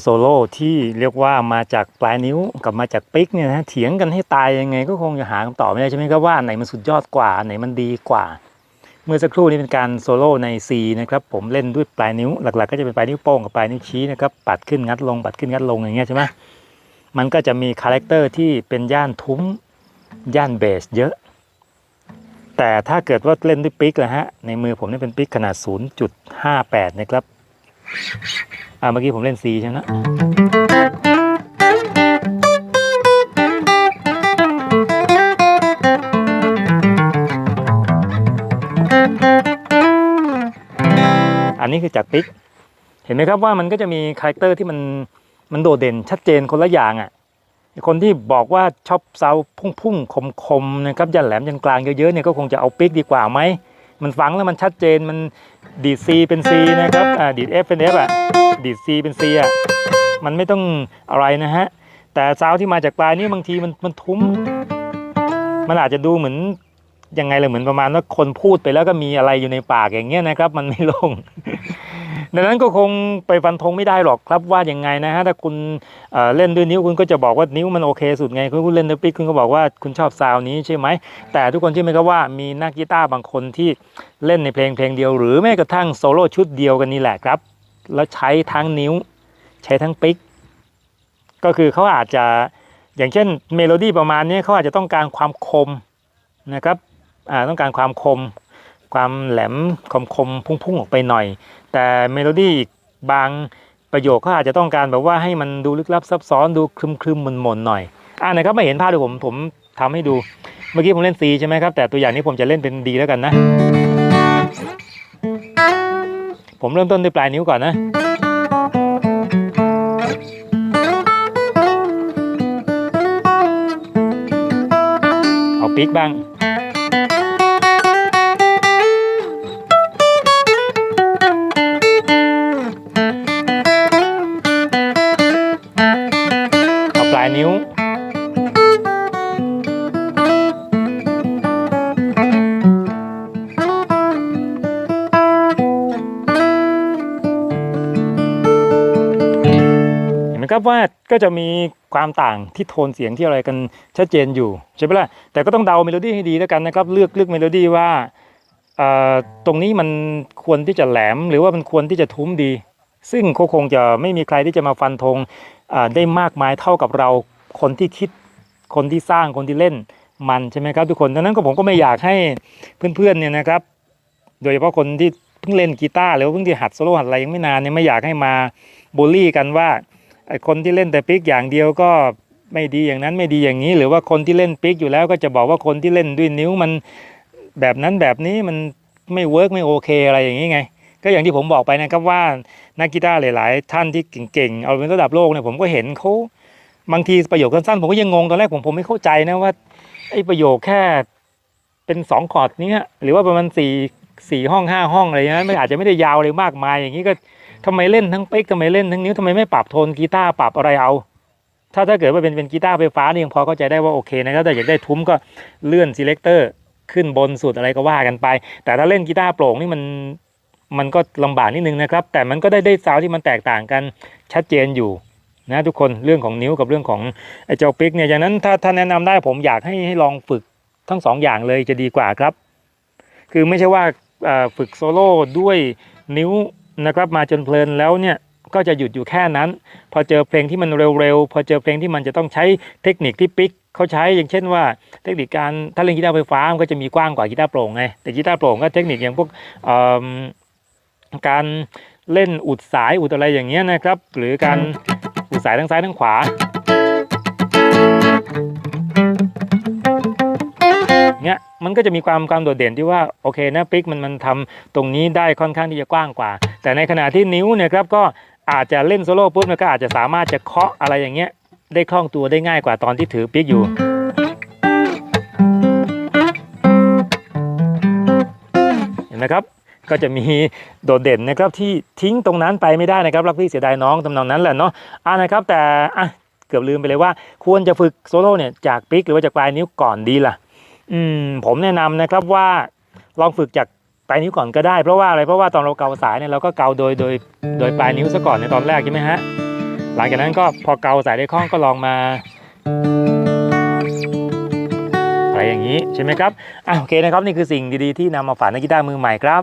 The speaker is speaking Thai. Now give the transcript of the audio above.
โซโล่ที่เรียกว่ามาจากปลายนิ้วกับมาจากปิกเนี่ยนะเถียงกันให้ตายยังไงก็คงจะหาคำตอบไม่ได้ใช่ไหมครับว่าไหนมันสุดยอดกว่าไหนมันดีกว่า เมื่อสักครู่นี้เป็นการโซโล่ใน C นะครับผมเล่นด้วยปลายนิ้วหลัก ๆ ก็จะเป็นปลายนิ้วโป้งกับปลายนิ้วชี้นะครับปัดขึ้นงัดลงปัดขึ้นงัดลงอย่างเงี้ยใช่ไหมมันก็จะมีคาแรคเตอร์ที่เป็นย่านทุ้มย่านเบสเยอะ แต่ถ้าเกิดว่าเล่นด้วยปิกนะฮะในมือผมนี่เป็นปิกขนาด 0.58 นะครับ อ่าเมื่อกี้ผมเล่น C ใช่ไหมนะอันนี้คือจากปิกเห็นไหมครับว่ามันก็จะมีคาแรคเตอร์ที่มันมันโดดเด่นชัดเจนคนละอย่างอะ่ะคนที่บอกว่าชอบเซาพุ่งพุ่งคมคมๆนะครับยันแหลมยันกลางเยอะๆเนี่ยก็คงจะเอาปิกดีกว่าไหม มันฟังแล้วมันชัดเจนมันดีด C เป็น C นะครับอ่าดีด F เป็น F อะดีด C เป็น C อะมันไม่ต้องอะไรนะฮะแต่ซาวที่มาจากปลายนี่บางทีมันมันทุ้ม มันอาจจะดูเหมือนยังไงเลยเหมือนประมาณว่าคนพูดไปแล้วก็มีอะไรอยู่ในปากอย่างเงี้ยนะครับ มันไม่ลง ดังนั้นก็คงไปฟันธงไม่ได้หรอกครับว่าอยังไงนะฮะถ้าคุณเเล่นด้วยนิ้วคุณก็จะบอกว่านิ้วมันโอเคสุดไงคุณเล่นด้วยปิกคุณก็บอกว่าคุณชอบซาวนี้ใช่ไหมแต่ทุกคนเชื่อไหมครับว่ามีนักกีตาร์บางคนที่เล่นในเพลงเพลงเดียว หรือแม้กระทั่งโซโล่ชุดเดียวกันนี่แหละครับ แล้วใช้ทั้งนิ้ว ใช้ทั้งปิกก็คือเขาอาจจะอย่างเช่นเมโลดี้ประมาณนี้เขาอาจจะต้องการความคมนะครับต้องการความคม ความแหลมคมคมพุ่งๆออกไปหน่อย แต่เมโลดี้อีกบางประโยคเขาอาจจะต้องการแบบว่าให้มันดูลึกลับซับซ้อนดูคลึมคลึมๆมนๆหน่อยอ่านะครับมาเห็นภาพดูผมผมทำให้ดูเมื่อกี้ผมเล่น C ใช่ไหมครับ แต่ตัวอย่างนี้ผมจะเล่นเป็น D แล้วกันนะ ผมเริ่มต้นด้วยปลายนิ้วก่อนนะเอาปิกบ้างายนิ้ว เห็นไหมครับว่าก็จะมีความต่างที่โทนเสียงที่อะไรกันชัดเจนอยู่ใช่ไหมล่ะแต่ก็ต้องเดาเมโลดี้ให้ดีแล้วกันนะครับเลือกเลือกเมโลดี้ว่าตรงนี้มันควรที่จะแหลมหรือว่ามันควรที่จะทุ้มดี ซึ่งเขาคงจะไม่มีใครที่จะมาฟันธง ได้มากมายเท่ากับเราคนที่คิดคนที่สร้างคนที่เล่นมันใช่ไหมครับทุกคนดังนั้นก็ผมก็ไม่อยากให้เพื่อนๆเนี่ยนะครับ โดยเฉพาะคนที่เพิ่งเล่นกีตาร์หรือเพิ่งที่หัดโซโล่หัดอะไรยังไม่นานเนี่ยไม่อยากให้มาบูลลี่กันว่าไอ้คนที่เล่นแต่ปิกอย่างเดียวก็ไม่ดีอย่างนั้นไม่ดีอย่างนี้ หรือว่าคนที่เล่นปิกอยู่แล้วก็จะบอกว่าคนที่เล่นด้วยนิ้วมันแบบนั้นแบบนี้มันไม่เวิร์กไม่โอเคอะไรอย่างนี้ไง ก็อย่างที่ผมบอกไปนะครับว่านักกีตาร์หลาย ๆ ท่านที่เก่งๆเอาเป็นระดับโลกเนี่ยผมก็เห็นเขาบางทีประโยคสั้นๆผมก็ยังงงตอนแรกผมผมไม่เข้าใจนะว่าไอ้ประโยคแค่เป็นสองคอร์ดนี้หรือว่าประมาณสี่สี่ห้องห้าห้องอะไรอย่างนั้นไม่อาจจะไม่ได้ยาวเลยมากมาย อย่างนี้ก็ทำไมเล่นทั้งเป๊กทำไมเล่นทั้งนิ้วทำไมไม่ปรับโทนกีตาร์ปรับอะไรเอา ถ้าถ้าเกิดว่าเป็นเป็นกีตาร์ไฟฟ้านี่ยังพอเข้าใจได้ว่าโอเคนะครับแต่อยากได้ทุ้มก็เลื่อน selector ขึ้นบนสุดอะไรก็ว่ากันไป แต่ถ้าเล่นกีตาร์โปร่งนี่มัน มันก็ลำบากนิดนึงนะครับ แต่มันก็ได้ได้ซาวที่มันแตกต่างกันชัดเจนอยู่นะทุกคนเรื่องของนิ้วกับเรื่องของไอ้เจ้าปิกเนี่ยอย่างนั้นถ้าถ้าแนะนำได้ผมอยากให้ให้ลองฝึกทั้งสองอย่างเลยจะดีกว่าครับ คือไม่ใช่ว่าฝึกโซโล่ด้วยนิ้วนะครับมาจนเพลินแล้วเนี่ยก็จะหยุดอยู่แค่นั้น พอเจอเพลงที่มันเร็วๆ พอเจอเพลงที่มันจะต้องใช้เทคนิคที่ปิกเขาใช้อย่างเช่นว่าเทคนิคการถ้าเล่นกีตาร์ไฟฟ้ามันก็จะมีกว้างกว่ากีตาร์โปร่งไงแต่กีตาร์โปร่งก็เทคนิคอย่างพวกอ การเล่นอุดสายอุดอะไรอย่างเงี้ยนะครับ หรือการอุดสายทั้งซ้ายทั้งขวาเนี่ยมันก็จะมีความความโดดเด่นที่ว่าโอเคนะปิกมันมันทำตรงนี้ได้ค่อนข้างที่จะกว้างกว่า แต่ในขณะที่นิ้วเนี่ยครับก็อาจจะเล่นโซโล่ปุ๊บเนี่ยก็อาจจะสามารถจะเคาะอะไรอย่างเงี้ยได้คล่องตัวได้ง่ายกว่าตอนที่ถือปิกอยู่เห็นไหมครับ ก็จะมีโดดเด่นนะครับที่ทิ้งตรงนั้นไปไม่ได้นะครับรักพี่เสียดายน้องตำนองนั้นแหละเนาะอ่านะครับแต่อะเกือบลืมไปเลยว่า ควรจะฝึกโซโล่เนี่ยจากปิกหรือว่าจากปลายนิ้วก่อนดีล่ะ อืมผมแนะนำนะครับว่าลองฝึกจากปลายนิ้วก่อนก็ได้เพราะว่าอะไรเพราะว่าตอนเราเกาสายเนี่ยเราก็เกาโดยโดยโดยปลายนิ้วซะก่อนในตอนแรกใช่ไหมฮะหลังจากนั้นก็พอเกาสายได้คล่องก็ลองมาอะไรอย่างนี้ใช่ไหมครับอะโอเคนะครับนี่คือสิ่งดีๆที่นำมาฝากนักกีตาร์มือใหม่ครับ